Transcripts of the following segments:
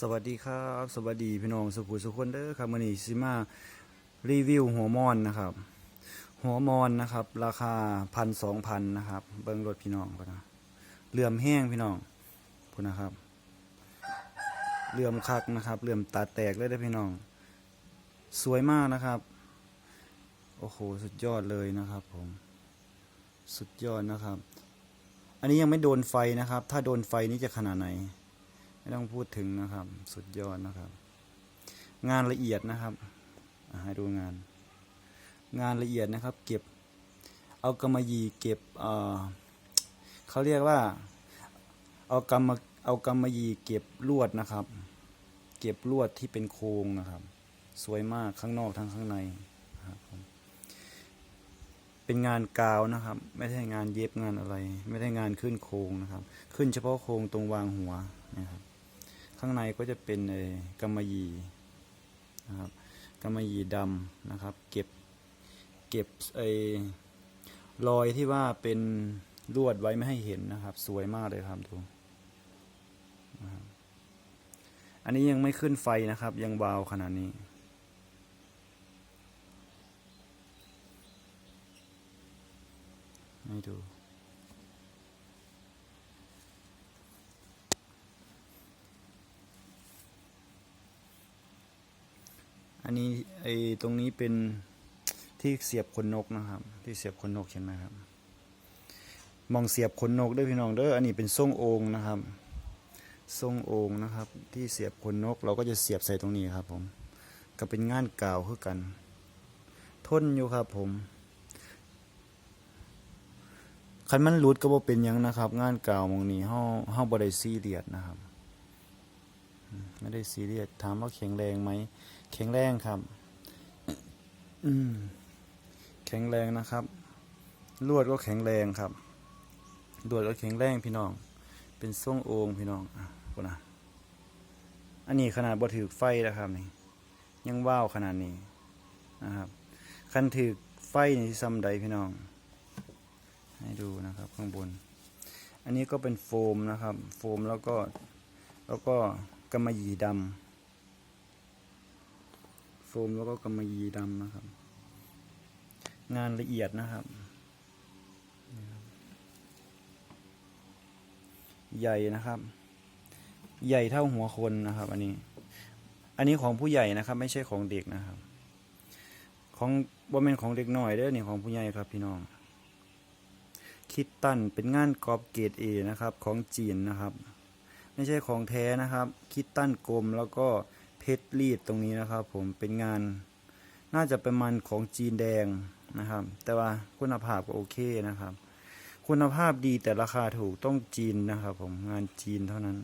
สวัสดีครับสวัสดีพี่น้องสุขุสุขคนเด้อครับมื้อนี้สิมารีวิวหัวมอนนะครับ หัวมอนนะครับ ราคาพันสองพันนะครับ เบิ้งรถพี่น้องก่อนนะเหลื่อมแห้งพี่น้องพูดนะครับเหลื่อมคักนะครับเหลื่อมตาแตกเลยเด้อพี่น้อง สวยมากนะครับ โอ้โหสุดยอดเลยนะครับ ผม สุดยอดนะครับ อันนี้ยังไม่โดนไฟนะครับ ถ้าโดนไฟนี่จะขนาดไหน ไม่ต้องพูดถึงนะครับ สุดยอดนะครับ งานละเอียดนะครับให้ดูงาน งานละเอียดนะครับ เก็บเอากำมะหยี่เก็บเเขาเรียกว่า เอากำมะเอากำมะหยี่เก็บลวดนะครับ เก็บลวดที่เป็นโครงนะครับ สวยมากข้างนอกทั้งข้างในครับเป็นงานกาวนะครับ ไม่ใช่งานเย็บงานอะไร ไม่ได้งานขึ้นโครงนะครับ ขึ้นเฉพาะโครงตรงวางหัวนะครับ ข้างในก็จะเป็นเอ่อกำมะหยี่นะครับกำมะหยี่ดำนะครับ เก็บเก็บไอ้รอยที่ว่าเป็นลวดไว้ไม่ให้เห็นนะครับ สวยมากเลยครับดูนะครับอันนี้ยังไม่ขึ้นไฟนะครับ ยังวาขนาดนี้ให้ดู อันนี้ไอ้ตรงนี้เป็นที่เสียบขนนกนะครับ ที่เสียบขนนกเห็นไหมครับมองเสียบขนนกด้วยพี่น้องเด้ออันนี้เป็นทรงโองนะครับทรงโองนะครับ ที่เสียบขนนก เราก็จะเสียบใส่ตรงนี้ครับ ผม ก็เป็นงานกาวคือกัน ทนอยู่ครับ ผมคันมันหลุดก็บ่เป็นยังนะครับ งานกาวมองนี้เฮาเฮาบ่ได้ซีเรียสนะครับ ไม่ได้ซีเรียสถามว่าแข็งแรงไหมแข็งแรงครับแข็งแรงนะครับลวดก็แข็งแรงครับลวดก็แข็งแรงพี่น้อง เป็นทรงโองพี่น้องอะกูนะอันนี้ขนาดบ่ถือไฟนะครับนี่ ยังว้าวขนาดนี้นะครับคันถือไฟนี่ซ้ำใดพี่น้อง ให้ดูนะครับ ข้างบน อันนี้ก็เป็นโฟมนะครับ โฟมแล้วก็แล้วก็ กำมะหยี่ดำโฟมแล้วก็กำมะหยี่ดำนะครับ งานละเอียดนะครับ ใหญ่นะครับ ใหญ่เท่าหัวคนนะครับ อันนี้ อันนี้ของผู้ใหญ่นะครับ ไม่ใช่ของเด็กนะครับ ของบ่แม่นของเด็กหน้อยเด้อนี่ของผู้ใหญ่ครับพี่น้องคิดตันเป็นงานกรอบเกรดเอนะครับ ของจีนนะครับ ไม่ใช่ของแท้นะครับคิดตั้นกลมแล้วก็เพชรรีดตรงนี้นะครับ ผมเป็นงานน่าจะเป็นมันของจีนแดงนะครับ แต่ว่าคุณภาพก็โอเคนะครับ คุณภาพดีแต่ราคาถูกต้องจีนนะครับผมงานจีนเท่านั้น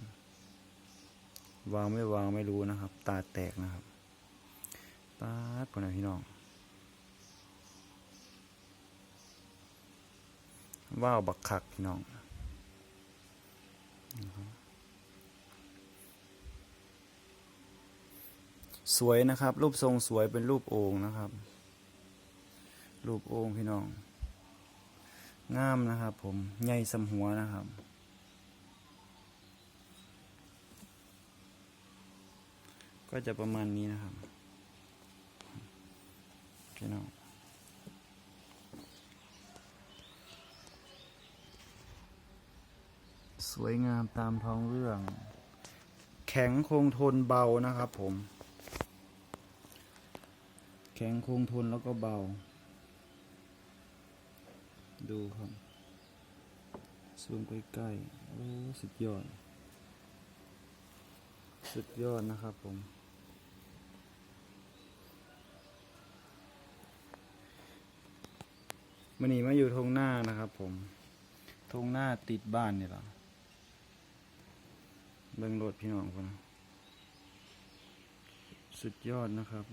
วางไม่วางไม่รู้นะครับ ตาแตกนะครับป้าดปนะพี่น้องว้าวบักคักพี่น้อง สวยนะครับ รูปทรงสวยเป็นรูปโอ่งนะครับ รูปโอ่งพี่น้อง งามนะครับ ผมใหญ่สำหัวนะครับ ก็จะประมาณนี้นะครับ พี่น้องสวยงามตามท้องเรื่อง แข็งคงทนเบานะครับผม ข็งคงทนแล้วก็เบา ดูครับซูมใกล้ๆโอ้สุดยอด สุดยอดนะครับผม มันนี่มาอยู่ทงหน้านะครับผม ทงหน้าติดบ้านนี่หละเบิ่งรถพี่น้องคนสุดยอดนะครับ